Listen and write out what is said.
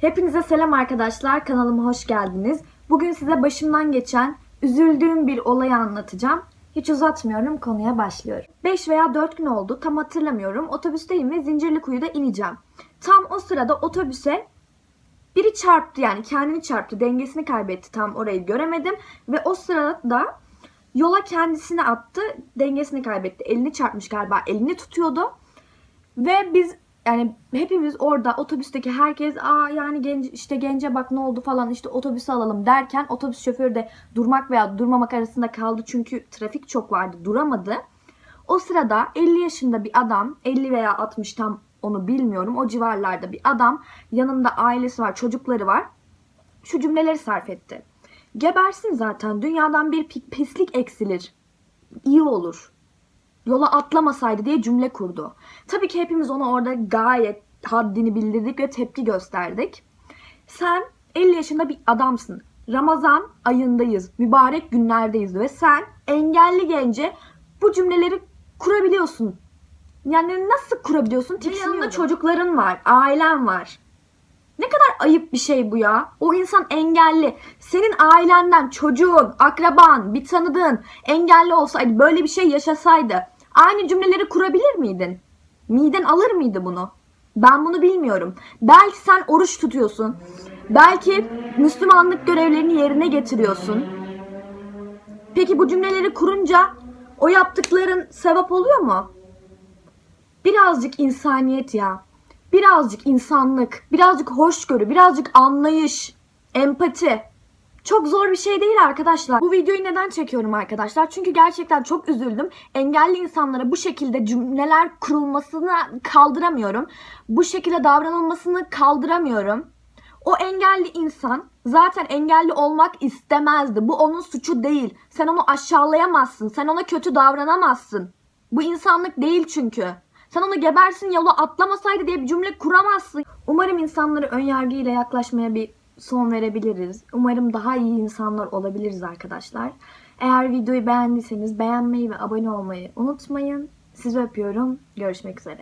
Hepinize selam arkadaşlar. Kanalıma hoş geldiniz. Bugün size başımdan geçen üzüldüğüm bir olayı anlatacağım. Hiç uzatmıyorum konuya başlıyorum. 5 veya 4 gün oldu tam hatırlamıyorum. Otobüsteyim ve Zincirlikuyu'da ineceğim. Tam o sırada otobüse biri çarptı yani kendini çarptı. Dengesini kaybetti tam orayı göremedim. Ve o sırada yola kendisini attı. Dengesini kaybetti. Elini çarpmış galiba. Elini tutuyordu. Ve biz yani hepimiz orada otobüsteki herkes aa yani genç işte gence bak ne oldu falan işte otobüsü alalım. derken otobüs şoförü de durmak veya durmamak arasında kaldı. Çünkü trafik çok vardı duramadı. O sırada 50 yaşında bir adam 50 veya 60 tam onu bilmiyorum o civarlarda bir adam yanında ailesi var çocukları var. Şu cümleleri sarf etti. Gebersin zaten dünyadan bir pi- pislik eksilir. İyi olur yola atlamasaydı diye cümle kurdu. Tabii ki hepimiz ona orada gayet haddini bildirdik ve tepki gösterdik. Sen 50 yaşında bir adamsın. Ramazan ayındayız. Mübarek günlerdeyiz ve sen engelli gence bu cümleleri kurabiliyorsun. Yani nasıl kurabiliyorsun? Yanında çocukların var, ailen var. Ne kadar ayıp bir şey bu ya. O insan engelli. Senin ailenden çocuğun, akraban, bir tanıdığın engelli olsaydı, böyle bir şey yaşasaydı aynı cümleleri kurabilir miydin? Miden alır mıydı bunu? Ben bunu bilmiyorum. Belki sen oruç tutuyorsun. Belki Müslümanlık görevlerini yerine getiriyorsun. Peki bu cümleleri kurunca o yaptıkların sevap oluyor mu? Birazcık insaniyet ya. Birazcık insanlık, birazcık hoşgörü, birazcık anlayış, empati. Çok zor bir şey değil arkadaşlar. Bu videoyu neden çekiyorum arkadaşlar? Çünkü gerçekten çok üzüldüm. Engelli insanlara bu şekilde cümleler kurulmasını kaldıramıyorum. Bu şekilde davranılmasını kaldıramıyorum. O engelli insan zaten engelli olmak istemezdi. Bu onun suçu değil. Sen onu aşağılayamazsın. Sen ona kötü davranamazsın. Bu insanlık değil çünkü. Sen onu gebersin yola atlamasaydı diye bir cümle kuramazsın. Umarım insanlara ön yargıyla yaklaşmaya bir son verebiliriz. Umarım daha iyi insanlar olabiliriz arkadaşlar. Eğer videoyu beğendiyseniz beğenmeyi ve abone olmayı unutmayın. Sizi öpüyorum. Görüşmek üzere.